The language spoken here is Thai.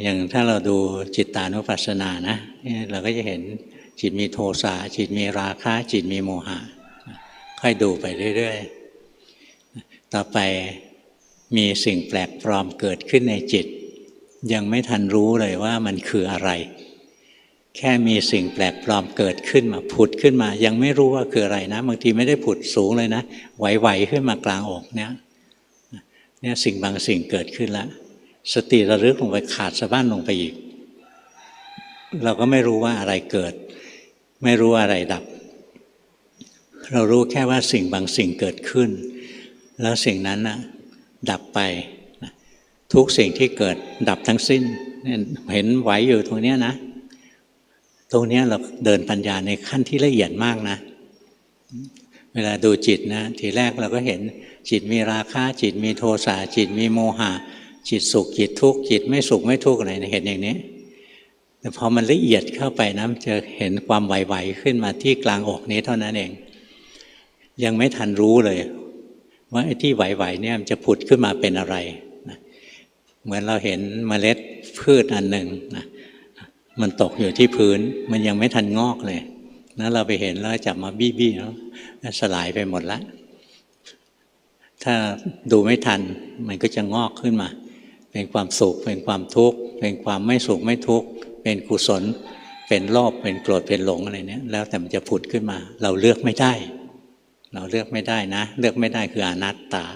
อย่างถ้าเราดูจิตตานุปัสสนานะเราก็จะเห็นจิตมีโทสะจิตมีราคะจิตมีโมหะ ค่อยดูไปเรื่อยๆ ต่อไปมีสิ่งแปลกปลอมเกิดขึ้นในจิต ยังไม่ทันรู้เลยว่ามันคืออะไร แค่มีสิ่งแปลกปลอมเกิดขึ้นมาผุดขึ้นมา ยังไม่รู้ว่าคืออะไรนะบางทีไม่ได้ผุดสูงเลยนะไหวๆขึ้นมากลางอกเนี่ยเนี่ยสิ่งบางสิ่งเกิดขึ้นแล้ว สติระลึกลงไปขาดสะบั้นลงไปอีก เราก็ไม่รู้ว่าอะไรเกิด ไม่รู้อะไรดับ เรารู้แค่ว่าสิ่งบางสิ่งเกิดขึ้น แล้วสิ่งนั้นนะดับไปทุกสิ่งที่เกิดดับทั้งสิ้น เห็นไหวอยู่ตรงนี้นะ ตรงนี้เราเดินปัญญาในขั้นที่ละเอียดมากนะ เวลาดูจิตนะ ทีแรกเราก็เห็นจิตมีราคะจิตมีโทสะจิตมีโมหะ จิตสุขจิตทุกข์จิตไม่สุขไม่ทุกข์อะไรเห็นอย่างนี้ แต่พอมันละเอียดเข้าไปนะจะเห็นความไหวๆขึ้นมาที่กลางอกนี้เท่านั้นเอง ยังไม่ทันรู้เลย ว่าไอ้ที่ไหวๆเนี่ยมันจะผุดขึ้นมาเป็นอะไรนะเหมือนเราเห็นเมล็ดพืชอันหนึ่งนะมันตกอยู่ที่พื้น มันยังไม่ทันงอกเลยนะเราไปเห็นแล้วจับมาบี้บี้แล้วสลายไปหมดแล้วถ้าดูไม่ทันมันก็จะงอกขึ้นมา เป็นความสุข เป็นความทุกข์ เป็นความไม่สุขไม่ทุกข์ เป็นกุศล เป็นโลภ เป็นโกรธ เป็นหลงอะไรเนี้ย แล้วแต่มันจะผุดขึ้นมา เราเลือกไม่ได้ เราเลือกไม่ได้นะ เลือกไม่ได้คืออนัตตา